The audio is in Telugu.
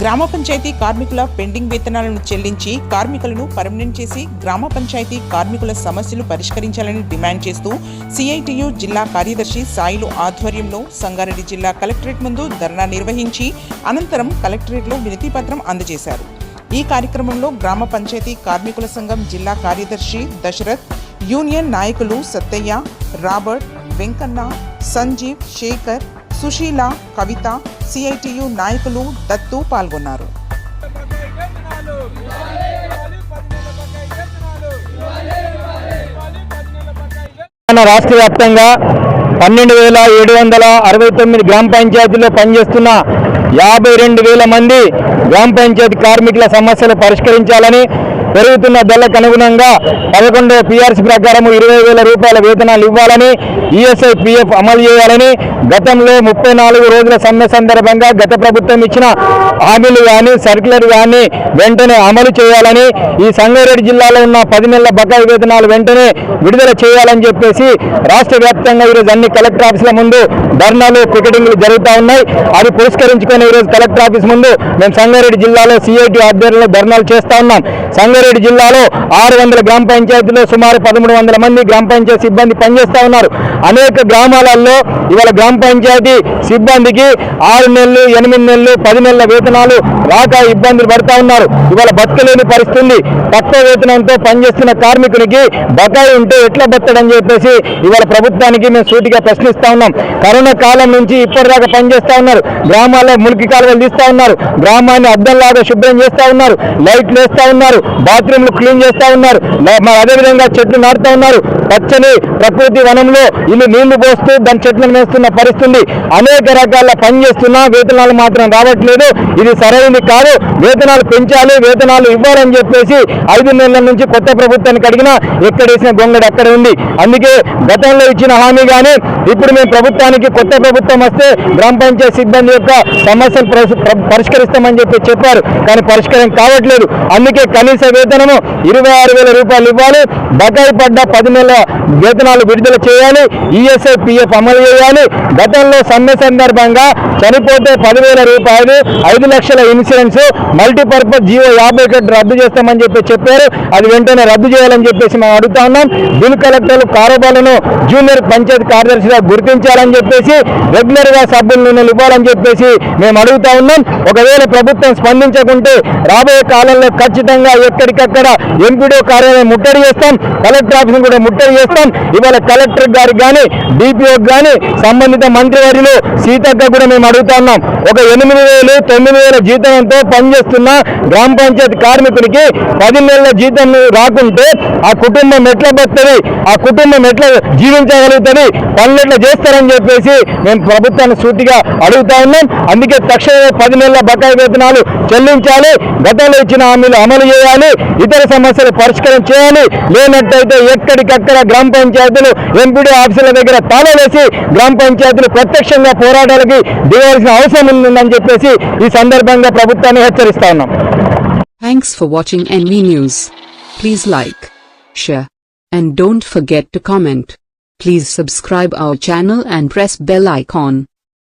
గ్రామ పంచాయతీ కార్మికుల పెండింగ్ వేతనాలను చెల్లించి కార్మికులను పర్మనెంట్ చేసి గ్రామ పంచాయతీ కార్మికుల సమస్యలు పరిష్కరించాలని డిమాండ్ చేస్తూ సిఐటియు జిల్లా కార్యదర్శి సాయిలు ఆధ్వర్యంలో సంగారెడ్డి జిల్లా కలెక్టరేట్ ముందు ధర్నా నిర్వహించి అనంతరం కలెక్టరేట్లో వినతిపత్రం అందజేశారు. ఈ కార్యక్రమంలో గ్రామ పంచాయతీ కార్మికుల సంఘం జిల్లా కార్యదర్శి దశరథ్ యూనియన్ నాయకులు సత్తయ్య రాబర్ట్ వెంకన్న సంజీవ్ శేఖర్ సుశీల కవిత సిఐటియు నాయకులు దత్తు పాల్గొన్నారు. తెలంగాణ రాష్ట్ర వ్యాప్తంగా పన్నెండు వేల ఏడు వందల అరవై తొమ్మిది గ్రామ పంచాయతీల్లో పనిచేస్తున్న యాభై రెండు వేల మంది గ్రామ పంచాయతీ కార్మికుల సమస్యలు పరిష్కరించాలని పెరుగుతున్న ధరలకు అనుగుణంగా పదకొండు పిఆర్సీ ప్రకారం ఇరవై వేల రూపాయల వేతనాలు ఇవ్వాలని ఈఎస్ఐ పిఎఫ్ అమలు చేయాలని గతంలో ముప్పై నాలుగు రోజుల సమ్మె సందర్భంగా గత ప్రభుత్వం ఇచ్చిన హామీలు కానీ సర్క్యులర్ కానీ వెంటనే అమలు చేయాలని ఈ సంగారెడ్డి జిల్లాలో ఉన్న పది నెలల బకాయి వేతనాలు వెంటనే విడుదల చేయాలని చెప్పేసి రాష్ట్ర వ్యాప్తంగా ఈరోజు అన్ని కలెక్టర్ ఆఫీసుల ముందు ధర్నాలు పికెటింగ్లు జరుగుతూ ఉన్నాయి. అది పురస్కరించుకొని ఈరోజు కలెక్టర్ ఆఫీస్ ముందు మేము సంగారెడ్డి జిల్లాలో సిఐటి ఆధ్వర్యంలో ధర్నాలు చేస్తా ఉన్నాం. సంగారెడ్డి జిల్లాలో ఆరు వందల గ్రామ పంచాయతీలో సుమారు పదమూడు వందల మంది గ్రామ పంచాయతీ సిబ్బంది పనిచేస్తూ ఉన్నారు. అనేక గ్రామాలలో ఇవాళ గ్రామ పంచాయతీ సిబ్బందికి ఆరు నెలలు ఎనిమిది నెలలు పది నెలల వేతనాలు రాక ఇబ్బందులు పడతా ఉన్నారు. ఇవాళ బతకలేని పరిస్థితి తక్కువ వేతనంతో పనిచేస్తున్న కార్మికునికి బకాయి ఉంటే ఎట్లా బతకడని చెప్పేసి ఇవాళ ప్రభుత్వానికి మేము సూటిగా ప్రశ్నిస్తా ఉన్నాం. కరోనా కాలం నుంచి ఇప్పటిదాకా పనిచేస్తా ఉన్నారు. గ్రామాల్లో మురికి కాలువలు తీస్తా ఉన్నారు. గ్రామాన్ని అద్దంలాగా శుభ్రం చేస్తా ఉన్నారు. లైట్లు వేస్తా ఉన్నారు. బాత్రూమ్లు క్లీన్ చేస్తా ఉన్నారు. అదేవిధంగా చెట్లు నాటుతా ఉన్నారు. పచ్చని ప్రకృతి వనంలో ఇల్లు నీళ్ళు పోస్తూ దాని చెట్లను వేస్తున్న పరిస్థితి అనేక రకాల పని చేస్తున్నా వేతనాలు మాత్రం రావట్లేదు. ఇది సరైనది కాదు. వేతనాలు పెంచాలి వేతనాలు ఇవ్వాలని చెప్పేసి ఐదు నెలల నుంచి కొత్త ప్రభుత్వానికి అడిగినా ఎక్కడేసిన గొంగడు అక్కడ ఉంది. అందుకే గతంలో ఇచ్చిన హామీ కానీ ఇప్పుడు మేము ప్రభుత్వానికి కొత్త ప్రభుత్వం వస్తే గ్రామ పంచాయతీ సిబ్బంది యొక్క సమస్యలు పరిష్కరిస్తామని చెప్పి చెప్పారు. కానీ పరిష్కారం కావట్లేదు. అందుకే కనీస వేతనము ఇరవై ఆరు వేల రూపాయలు ఇవ్వాలి. బకాయి పడ్డ పది నెలల వేతనాలు విడుదల చేయాలి. ఈఎస్ఐ పిఎఫ్ అమలు చేయాలి. గతంలో సమ్మె సందర్భంగా చనిపోతే పదివేల రూపాయలు ఐదు లక్షల ఇన్సూరెన్స్ మల్టీపర్పస్ జియో యాభై ఒకటి రద్దు చేస్తామని చెప్పి చెప్పారు. అది వెంటనే రద్దు చేయాలని చెప్పేసి మేము అడుగుతా ఉన్నాం. బిల్ కలెక్టర్లు కారోబార్లను జూనియర్ పంచాయతీ కార్యదర్శిగా గుర్తించాలని చెప్పేసి రెగ్యులర్గా సభ్యులను ఇవ్వాలని చెప్పేసి మేము అడుగుతా ఉన్నాం. ఒకవేళ ప్రభుత్వం స్పందించకుంటే రాబోయే కాలంలో ఖచ్చితంగా ఎక్కడికక్కడ ఎంపీడీ కార్యాలయం ముట్టడి చేస్తాం కలెక్టర్ ఆఫీస్ కూడా ముట్టడి చేస్తాం. ఇవాళ కలెక్టర్ గారికి కానీ డిపిఓకి కానీ సంబంధిత మంత్రివర్యులు సీతక్క కూడా మేము అడుగుతా ఉన్నాం. ఒక ఎనిమిది వేలు తొమ్మిది వేల జీతంతో పనిచేస్తున్న గ్రామ పంచాయతీ కార్మికునికి పది నెలల జీతం రాకుంటే ఆ కుటుంబం ఎట్లా బతుంది ఆ కుటుంబం ఎట్లా జీవించగలుగుతుంది? పనులు ఎట్లా చేస్తారని చెప్పేసి మేము ప్రభుత్వాన్ని సూటిగా అడుగుతా ఉన్నాం. అందుకే తక్షణమే పది నెలల బకాయి వేతనాలు చెల్లించాలి. గతంలో ఇచ్చిన హామీలు అమలు చేయాలి. ఇతర సమస్యలు పరిష్కారం చేయాలి. లేనట్టయితే ఎక్కడికక్కడ గ్రామ పంచాయతీలు ఎంపీడీ ఆఫీసుల దగ్గర తాళాలేసి గ్రామ పంచాయతీలు ప్రత్యక్షంగా పోరాటాలకి దిగాల్సిన అవసరం ఉందని చెప్పేసి ఈ సందర్భంగా ప్రభుత్వాన్ని హెచ్చరిస్తా ఉన్నాం. Thanks for watching NV news please like share and don't forget to comment Please subscribe our channel and press bell icon.